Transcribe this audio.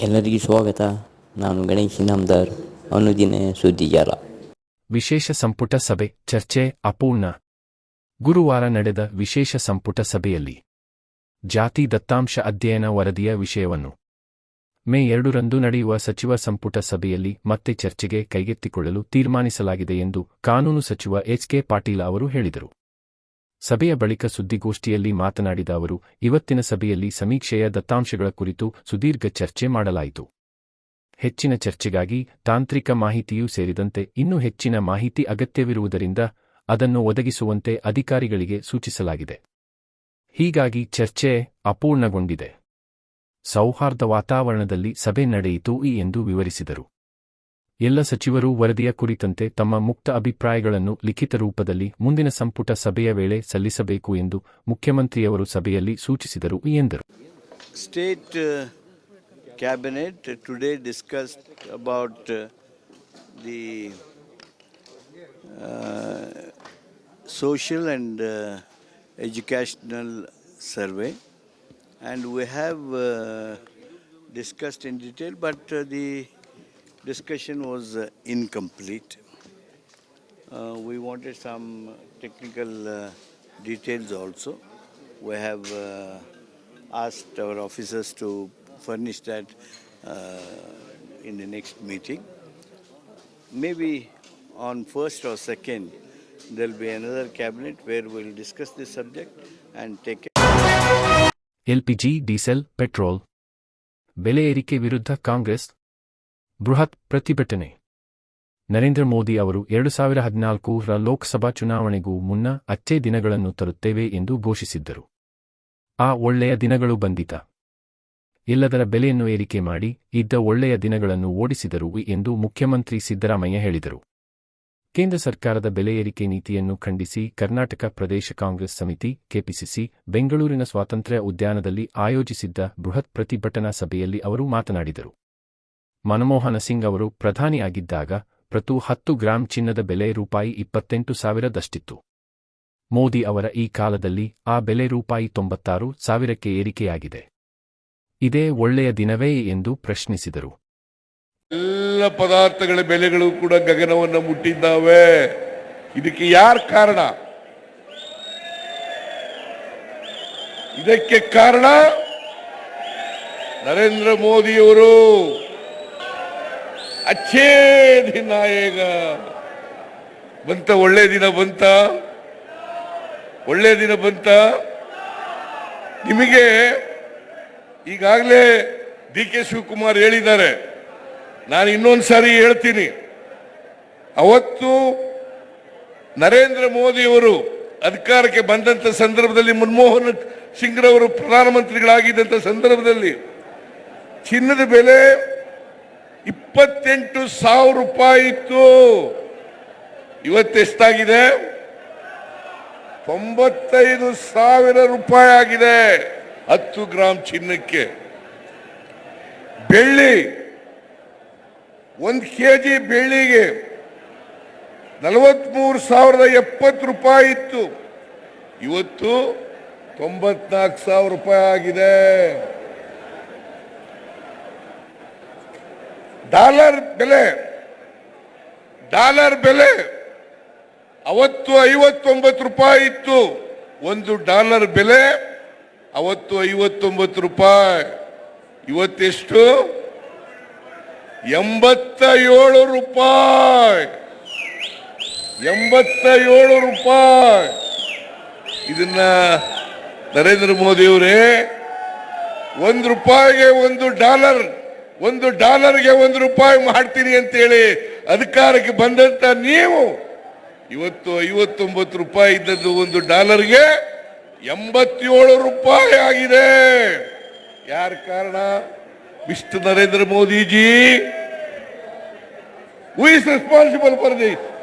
ಎಲ್ಲರಿಗೂ ಸ್ವಾಗತ. ನಾನು ಗಣೇಶ್ ಇನಾಮ್ದಾರ್. ಅನುದಿನ ಸುದ್ದಿಜಾಲ ವಿಶೇಷ ಸಂಪುಟ ಸಭೆ, ಚರ್ಚೆ ಅಪೂರ್ಣ. ಗುರುವಾರ ನಡೆದ ವಿಶೇಷ ಸಂಪುಟ ಸಭೆಯಲ್ಲಿ ಜಾತಿ ದತ್ತಾಂಶ ಅಧ್ಯಯನ ವರದಿಯ ವಿಷಯವನ್ನು ಮೇ ಎರಡರಂದು ನಡೆಯುವ ಸಚಿವ ಸಂಪುಟ ಸಭೆಯಲ್ಲಿ ಮತ್ತೆ ಚರ್ಚೆಗೆ ಕೈಗೆತ್ತಿಕೊಳ್ಳಲು ತೀರ್ಮಾನಿಸಲಾಗಿದೆ ಎಂದು ಕಾನೂನು ಸಚಿವ ಎಚ್ಕೆ ಪಾಟೀಲ ಅವರು ಹೇಳಿದರು. ಸಭೆಯ ಬಳಿಕ ಸುದ್ದಿಗೋಷ್ಠಿಯಲ್ಲಿ ಮಾತನಾಡಿದ ಅವರು, ಇವತ್ತಿನ ಸಭೆಯಲ್ಲಿ ಸಮೀಕ್ಷೆಯ ದತ್ತಾಂಶಗಳ ಕುರಿತು ಸುದೀರ್ಘ ಚರ್ಚೆ ಮಾಡಲಾಯಿತು. ಹೆಚ್ಚಿನ ಚರ್ಚೆಗಾಗಿ ತಾಂತ್ರಿಕ ಮಾಹಿತಿಯೂ ಸೇರಿದಂತೆ ಇನ್ನೂ ಹೆಚ್ಚಿನ ಮಾಹಿತಿ ಅಗತ್ಯವಿರುವುದರಿಂದ ಅದನ್ನು ಒದಗಿಸುವಂತೆ ಅಧಿಕಾರಿಗಳಿಗೆ ಸೂಚಿಸಲಾಗಿದೆ. ಹೀಗಾಗಿ ಚರ್ಚೆ ಅಪೂರ್ಣಗೊಂಡಿದೆ. ಸೌಹಾರ್ದ ವಾತಾವರಣದಲ್ಲಿ ಸಭೆ ನಡೆಯಿತು ಎಂದು ವಿವರಿಸಿದರು. ಎಲ್ಲ ಸಚಿವರು ವರದಿಯ ಕುರಿತಂತೆ ತಮ್ಮ ಮುಕ್ತ ಅಭಿಪ್ರಾಯಗಳನ್ನು ಲಿಖಿತ ರೂಪದಲ್ಲಿ ಮುಂದಿನ ಸಂಪುಟ ಸಭೆಯ ವೇಳೆ ಸಲ್ಲಿಸಬೇಕು ಎಂದು ಮುಖ್ಯಮಂತ್ರಿಯವರು ಸಭೆಯಲ್ಲಿ ಸೂಚಿಸಿದರು ಎಂದರು. State cabinet today discuss about the social and educational survey and we have discussed in detail but the discussion was uh, incomplete. Uh, we wanted some technical uh, details also. We have uh, asked our officers to furnish that uh, in the next meeting. Maybe on first or second, there will be another cabinet where we'll discuss this subject and take LPG diesel petrol ಬೆಲೆ ಏರಿಕೆ ವಿರುದ್ಧ ಕಾಂಗ್ರೆಸ್ ಬೃಹತ್ ಪ್ರತಿಭಟನೆ. ನರೇಂದ್ರ ಮೋದಿ ಅವರು ಎರಡು ಸಾವಿರ ಹದಿನಾಲ್ಕುರ ಲೋಕಸಭಾ ಚುನಾವಣೆಗೂ ಮುನ್ನ ಅಚ್ಚೇ ದಿನಗಳನ್ನು ತರುತ್ತೇವೆ ಎಂದು ಘೋಷಿಸಿದ್ದರು. ಆ ಒಳ್ಳೆಯ ದಿನಗಳು ಬಂದಿತ. ಎಲ್ಲದರ ಬೆಲೆಯನ್ನು ಏರಿಕೆ ಮಾಡಿ ಇದ್ದ ಒಳ್ಳೆಯ ದಿನಗಳನ್ನು ಓಡಿಸಿದರು ಎಂದು ಮುಖ್ಯಮಂತ್ರಿ ಸಿದ್ದರಾಮಯ್ಯ ಹೇಳಿದರು. ಕೇಂದ್ರ ಸರ್ಕಾರದ ಬೆಲೆ ಏರಿಕೆ ನೀತಿಯನ್ನು ಖಂಡಿಸಿ ಕರ್ನಾಟಕ ಪ್ರದೇಶ ಕಾಂಗ್ರೆಸ್ ಸಮಿತಿ, ಕೆಪಿಸಿಸಿ, ಬೆಂಗಳೂರಿನ ಸ್ವಾತಂತ್ರ್ಯ ಉದ್ಯಾನದಲ್ಲಿ ಆಯೋಜಿಸಿದ್ದ ಬೃಹತ್ ಪ್ರತಿಭಟನಾ ಸಭೆಯಲ್ಲಿ ಅವರು ಮಾತನಾಡಿದರು. ಮನಮೋಹನ ಸಿಂಗ್ ಅವರು ಪ್ರಧಾನಿಯಾಗಿದ್ದಾಗ ಪ್ರತಿ ಹತ್ತು ಗ್ರಾಂ ಚಿನ್ನದ ಬೆಲೆ ರೂಪಾಯಿ ಇಪ್ಪತ್ತೆಂಟು ಸಾವಿರದಷ್ಟಿತ್ತು. ಮೋದಿ ಅವರ ಈ ಕಾಲದಲ್ಲಿ ಆ ಬೆಲೆ ರೂಪಾಯಿ ತೊಂಬತ್ತಾರು ಸಾವಿರಕ್ಕೆ ಏರಿಕೆಯಾಗಿದೆ. ಇದೇ ಒಳ್ಳೆಯ ದಿನವೇ ಎಂದು ಪ್ರಶ್ನಿಸಿದರು. ಎಲ್ಲ ಪದಾರ್ಥಗಳ ಬೆಲೆಗಳು ಕೂಡ ಗಗನವನ್ನು ಮುಟ್ಟಿದ್ದಾವೆ. ಇದಕ್ಕೆ ಯಾರ ಕಾರಣ? ಇದಕ್ಕೆ ಕಾರಣ ನರೇಂದ್ರ ಮೋದಿಯವರು. ಅಚ್ಚೇ ದಿನ ಈಗ. ಬಂತ, ಒಳ್ಳೆ ದಿನ ಬಂತ? ಒಳ್ಳೆ ದಿನ ಬಂತ? ನಿಮಗೆ ಈಗಾಗಲೇ ಡಿ ಕೆ ಶಿವಕುಮಾರ್ ಹೇಳಿದ್ದಾರೆ. ನಾನು ಇನ್ನೊಂದು ಸಾರಿ ಹೇಳ್ತೀನಿ. ಅವತ್ತು ನರೇಂದ್ರ ಮೋದಿಯವರು ಅಧಿಕಾರಕ್ಕೆ ಬಂದಂತ ಸಂದರ್ಭದಲ್ಲಿ ಮನಮೋಹನ್ ಸಿಂಗ್ರವರು ಪ್ರಧಾನಮಂತ್ರಿಗಳಾಗಿದ್ದಂಥ ಸಂದರ್ಭದಲ್ಲಿ ಚಿನ್ನದ ಬೆಲೆ ಇಪ್ಪತ್ತೆಂಟು ಸಾವಿರ ರೂಪಾಯಿ ಇತ್ತು. ಇವತ್ತೆಷ್ಟಾಗಿದೆ ತೊಂಬತ್ತೈದು ಸಾವಿರ ರೂಪಾಯಿ ಆಗಿದೆ. ಹತ್ತು ಗ್ರಾಂ ಚಿನ್ನಕ್ಕೆ. ಬೆಳ್ಳಿ, ಒಂದು ಕೆ ಜಿ ಬೆಳ್ಳಿಗೆ ನಲವತ್ಮೂರು ಸಾವಿರದ ಎಪ್ಪತ್ತು ರೂಪಾಯಿ ಇತ್ತು. ಇವತ್ತು ತೊಂಬತ್ನಾಲ್ಕು ಸಾವಿರ ರೂಪಾಯಿ ಆಗಿದೆ. ಡಾಲರ್ ಬೆಲೆ ಡಾಲರ್ ಬೆಲೆ ಅವತ್ತು ಐವತ್ತೊಂಬತ್ತು ರೂಪಾಯಿ ಇತ್ತು. ಒಂದು ಡಾಲರ್ ಬೆಲೆ ಅವತ್ತು ಐವತ್ತೊಂಬತ್ತು ರೂಪಾಯಿ. ಇವತ್ತೆಷ್ಟು? ಎಂಬತ್ತ ಏಳು ರೂಪಾಯಿ. ಎಂಬತ್ತ ಏಳು ರೂಪಾಯಿ. ಇದನ್ನ ನರೇಂದ್ರ ಮೋದಿಯವರೇ, ಒಂದು ರೂಪಾಯಿಗೆ ಒಂದು ಡಾಲರ್ ಒಂದು ಡಾಲರ್ಗೆ ಒಂದು ರೂಪಾಯಿ ಮಾಡ್ತೀನಿ ಅಂತೇಳಿ ಅಧಿಕಾರಕ್ಕೆ ಬಂದಂತ ನೀವು ಇವತ್ತು ಐವತ್ತೊಂಬತ್ತು ರೂಪಾಯಿ ಇದ್ದದ್ದು ಒಂದು ಡಾಲರ್ಗೆ ಎಂಬತ್ತೇಳು ರೂಪಾಯಿ ಆಗಿದೆ. ಯಾರ ಕಾರಣ? Mister Narendra Modiji. Who is responsible for this